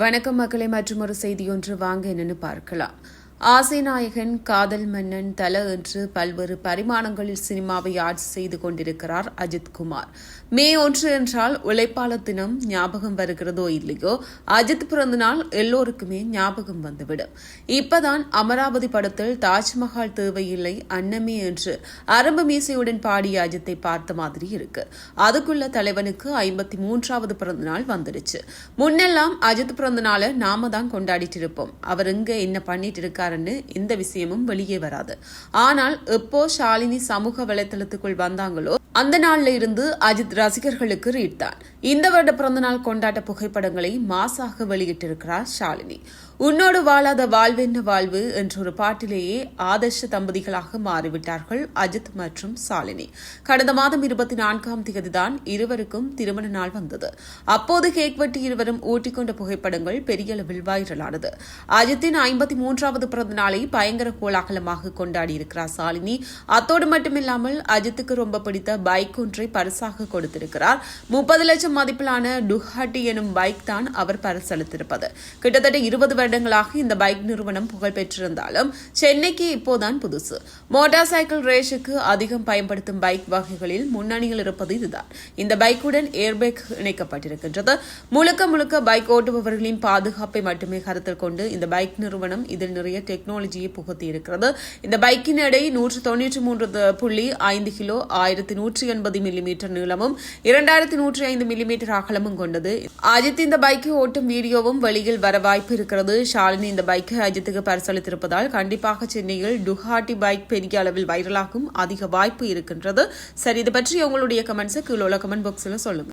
வணக்கம் மக்களை மற்றும் ஒரு செய்தி ஒன்று வாங்க என்னன்னு பார்க்கலாம். ஆசை நாயகன் காதல் மன்னன் தல என்று பல்வேறு பரிமாணங்களில் சினிமாவை ஆட்சி செய்து கொண்டிருக்கிறார் அஜித் குமார். மே ஒன்று என்றால் உழைப்பாளர் தினம் ஞாபகம் வருகிறதோ இல்லையோ அஜித் பிறந்த நாள் எல்லோருக்குமே ஞாபகம் வந்துவிடும். இப்பதான் அமராவதி படத்தில் தாஜ்மஹால் தேவையில்லை அன்னமே என்று அரம்பு மீசையுடன் பாடிய அஜித்தை பார்த்த மாதிரி இருக்கு. அதுக்குள்ள தலைவனுக்கு ஐம்பத்தி மூன்றாவது பிறந்தநாள் வந்துடுச்சு. முன்னெல்லாம் அஜித் பிறந்த நாளை நாம தான் கொண்டாடிட்டு இருப்போம். அவர் இங்க என்ன பண்ணிட்டு இருக்காருன்னு இந்த விஷயமும் வெளியே வராது. ஆனால் எப்போ ஷாலினி சமூக வலைத்தளத்துக்குள் வந்தாங்களோ அந்த நாள்ல இருந்து அஜித் ரசிகர்களுக்கு ரீட் தான். இந்த வருட பிறந்தநாள் கொண்டாட்ட புகைப்படங்களை மாசாக வெளியிட்டிருக்கிறார் ஷாலினி. உன்னோடு வாழாத வாழ்வென்ன வாழ்வு என்ற ஒரு பாட்டிலேயே ஆதர்ஷ தம்பதிகளாக மாறிவிட்டார்கள் அஜித் மற்றும் ஷாலினி. கடந்த மாதம் இருபத்தி நான்காம் தேதிதான் இருவருக்கும் திருமண நாள் வந்தது. அப்போது கேக் வெட்டி இருவரும் ஊட்டிக்கொண்ட புகைப்படங்கள் பெரிய அளவில் வைரலானது. அஜித்தின் ஐம்பத்தி மூன்றாவது பிறந்த நாளை பயங்கர கோலாகலமாக கொண்டாடியிருக்கிறார் ஷாலினி. அத்தோடு மட்டுமில்லாமல் அஜித்துக்கு ரொம்ப பிடித்த பைக் ஒன்றை பரிசாக கொடுத்திருக்கிறார். முப்பது லட்சம் மதிப்பிலான டுஹாட்டி எனும் பைக் தான் அவர் பரிசளித்திருப்பது கிட்டத்தட்ட இருபது வருடங்களாக இந்த பைக் நிறுவனம் புகழ் பெற்றிருந்தாலும் சென்னைக்கு இப்போதான் புதுசு. மோட்டார் சைக்கிள் ரேஸுக்கு அதிகம் பயன்படுத்தும் பைக் வகைகளில் முன்னணியில் இருப்பது இதுதான். இந்த பைக்குடன் ஏர்பேக் இணைக்கப்பட்டிருக்கின்றது. முழுக்க முழுக்க பைக் ஓட்டுபவர்களின் பாதுகாப்பை மட்டுமே கருத்தில் கொண்டு இந்த பைக் நிறுவனம் இதில் நிறைய டெக்னாலஜியை புகுத்தி இருக்கிறது இந்த பைக்கின் எடை நூற்று தொன்னூற்றி மூன்று புள்ளி ஐந்து கிலோ ஆயிரத்தி நூற்றி எண்பது மில்லிமீட்டர் நீளமும் இரண்டாயிரத்தி நூற்றி ஐந்து மில்லி மில்லிமீட்டர் அகலமும் கொண்டது. அஜித் இந்த பைக்கை ஓட்டும் வீடியோவும் வெளியில் வர வாய்ப்பு இருக்கிறது. ஷாலினி இந்த பைக்கை அஜித்துக்கு பரிசளித்திருப்பதால் கண்டிப்பாக சென்னையில் டுஹாட்டி பைக் பெரிய அளவில் வைரலாகும் அதிக வாய்ப்பு இருக்கின்றது. சரி இது பற்றி உங்களுடைய கமெண்ட்ஸை கீழே உள்ள கமெண்ட் பாக்ஸில் சொல்லுங்க.